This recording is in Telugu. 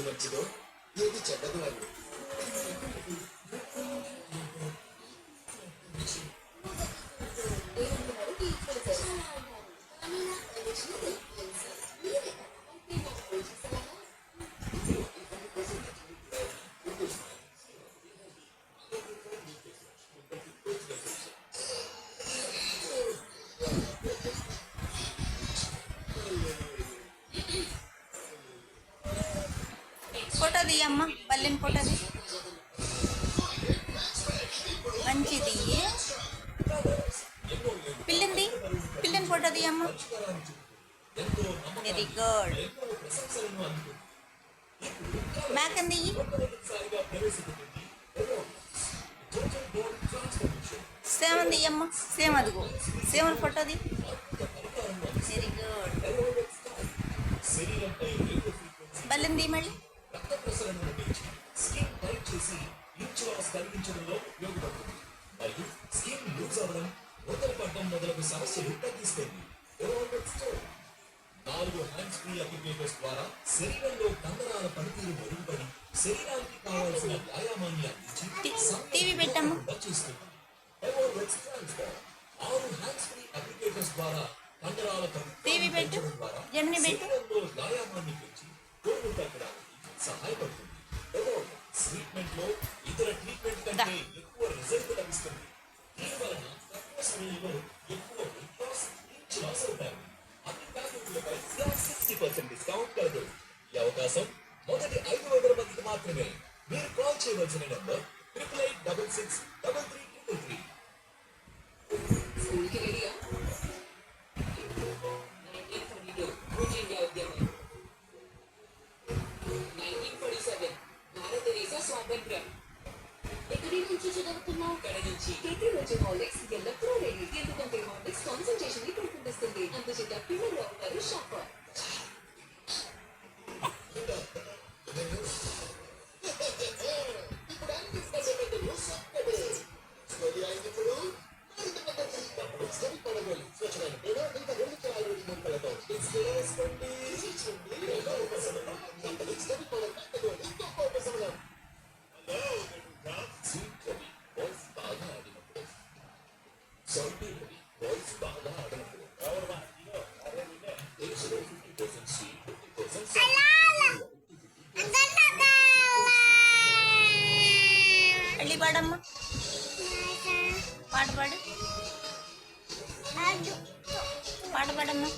ఏది మంచిదో ఏది చెడ్డదో అని ఫోటో అమ్మ బల్లెన్ ఫోటో మంచిది. పిల్లింది పిల్లిని ఫోటో అమ్మ. వెరీ గుడ్ మేకంది అంది అమ్మ తీయమ్మ సేమ్ అదిగో. సేవన్ ఫోటోది వెరీ గుడ్ బల్లెన్ మళ్ళీ. పడడం మొదలగు సమస్యలు తగ్గిస్తుంది. నాలుగు హ్యాండ్స్ ఫ్రీ అప్లికేటర్స్ ద్వారా శరీరంలో కండరాల పనితీరు మెరుగుపడి శరీరానికి కావాల్సిన వ్యాయామాన్ని అందించి. చేస్తుంది. ఆరు హ్యాండ్స్ ఫ్రీ అప్లికేటర్స్ ద్వారా కండరాల పనితీరు ద్వారా. శరీరంలో వ్యాయామాన్ని పెంచి తగ్గడానికి సహాయపడుతుంది సిక్స్టీ పర్సెంట్ డిస్కౌంట్ కలదు. ఈ అవకాశం మొదటి ఐదు వందల మందికి మాత్రమే. మీరు కాల్ చేయవలసిన number triple eight double six double three triple three స్వాతంత్ర్యం. ఎక్కడి నుంచి చదువుతున్నావు? ఇక్కడ నుంచి. ప్రతిరోజు హాలిక్స్ ఎల్లప్పుడూ రెడీ ఎందుకంటే హాలిక్స్ కాన్సన్ట్రేషన్ని పెంపొందిస్తుంది అందుచేత పాడమ్మా పాట పాడు పాట పాడమ్మా